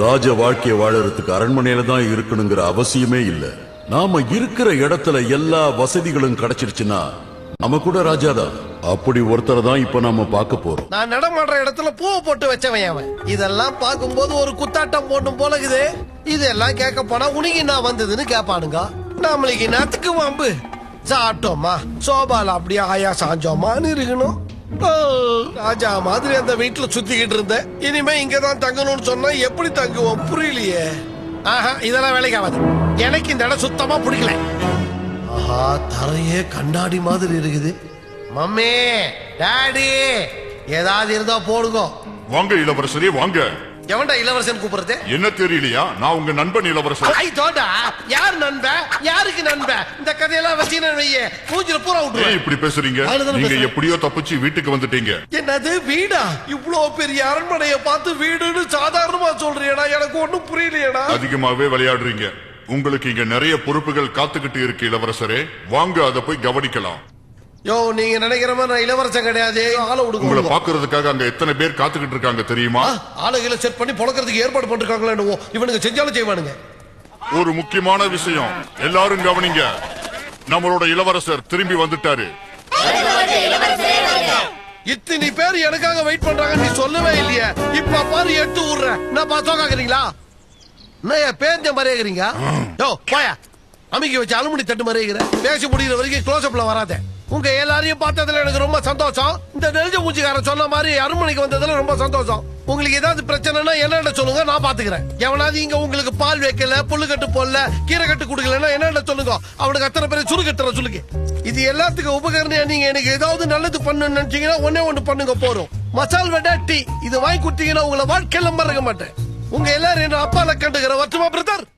ராஜ வாழ்க்கைய வாழறதுக்கு அரண்மனையில தான் இருக்கணுங்கிற அவசியமே இல்ல. நாம இருக்கிற இடத்துல எல்லா வசதிகளும் கிடைச்சிருச்சுன்னா நம்ம கூட ராஜா தான். அப்படி ஒருத்தரை தான் இப்ப நாம பார்க்க போறோம். நான் நடமாடுற இடத்துல பூவை போட்டு வச்சவன் அவன். இதெல்லாம் பார்க்கும்போது ஒரு குத்தாட்டம் போட்டும் போல இதெல்லாம் கேட்க போனா உனக்கு என்ன வந்ததுன்னு கேட்பானுங்க. நம்மளுக்கு நேத்துக்கு வம்பு? சாப்பிட்டோமா? சோபால அப்படியே ஆயா சாஞ்சோமான்னு இருக்கணும். ராஜா மாதிரி அந்த வீட்டுல சுத்திக்கிட்டு இருந்தேன் இனிமே இங்கதான் தங்கணும்னு சொன்னா எப்படி தங்குவோம்? புரியலையே. ஆஹா இதெல்லாம் வேலைக்கு ஆகாது எனக்கு இந்த இடம் சுத்தமா பிடிக்கல. ஆஹா தரையே கண்ணாடி மாதிரி இருக்குது. மம்மி டாடி ஏதாவது இருந்தா போடுங்க. வாங்க இளவரசரே வாங்க. எவன்டா இளவரசன் கூப்பிடுறது? என்ன தெரியலையா? நான் உங்க நண்பன் இளவரசர் ஐ தோண்டா. யார் நண்பன் யாருக்கு நண்பன் இந்த கதையெல்லாம் வச்சீங்கன்னு வையே. மூஞ்சில பூரா விட்டுருவேன். இப்படி பேசுறீங்க? நீங்க. எப்படியோ தப்பிச்சு வீட்டுக்கு வந்துட்டீங்க. என்னது வீடா? இவ்ளோ பெரிய அரண்மனைய பார்த்து வீடுன்னு சாதாரணமா சொல்றியடா. எனக்கு ஒண்ணும் புரியலையடா. அதிகமாவே விளையாடுறீங்க. உங்களுக்கு இங்க நிறைய பொறுப்புகள் காத்துக்கிட்டு இருக்கு இளவரசரே. வாங்க அதை போய் கவனிக்கலாம். யோ நீங்க நினைக்கிற மாதிரி நான் இளவரசன் கிடையாது. ஆளை உங்களை விடுங்க பாக்குறதுக்காக அங்க எத்தனை பேர் காத்துக்கிட்டு இருக்காங்க தெரியுமா? ஆளுகளை செட் பண்ணி பொழக்கிறதுக்கு ஏற்பாடு பண்ணிருக்காங்களோ என்னவோ. இவனுக்கு செஞ்சாலும் செய்வானுங்க. ஒரு முக்கியமான விஷயம். எல்லாரும் கவனிங்க. நம்மளோட இளவரசர் திரும்பி வந்துட்டாரு. இத்தனை பேர் எனக்காக வெயிட் பண்றாங்க நீ சொல்லவே இல்லையே. இப்ப பாரு எட்டு விடுற நான் பார்த்தோக்காக்குறீங்களா என்ன பேஞ்ச மாதிரியாக்குறீங்க யோ போயா. அமைக்க வச்சு அலுமினி தட்டு மாதிரியாக்குற பேசி முடிகிற வரைக்கும் க்ளோஸ் அப்ல வராத. உங்க எல்லாரையும் பார்த்ததுல எனக்கு ரொம்ப சந்தோஷம். இந்த நெஞ்ச மூச்சிக்காரன் சொன்ன மாதிரி அருமனைக்கு வந்ததுல ரொம்ப சந்தோஷம். உங்களுக்கு ஏதாவது பிரச்சனைனா என்னென்ன சொல்லுங்க நான் பாத்துக்கிறேன். எவனாவது இங்க உங்களுக்கு பால் வைக்கல புல்லுக்கட்டு போடல கீரை கட்டு குடுக்கலன்னா என்னென்ன சொல்லுங்க. அவனுக்கு அத்தனை பேரை சுருக்கட்டுற சொல்லுங்க. இது எல்லாத்துக்கும் உபகரணையா நீங்க எனக்கு ஏதாவது நல்லது பண்ணணும்னு நினைச்சீங்கன்னா ஒன்னே ஒண்ணு பண்ணுங்க போறோம் மசால் வடை டீ. இது வாங்கி கொடுத்தீங்கன்னா உங்களை வாழ்க்கையில மறக்க மாட்டேன். உங்க எல்லாரும் என்ன அப்பால கண்டுகிற வருத்தமா பிரதர்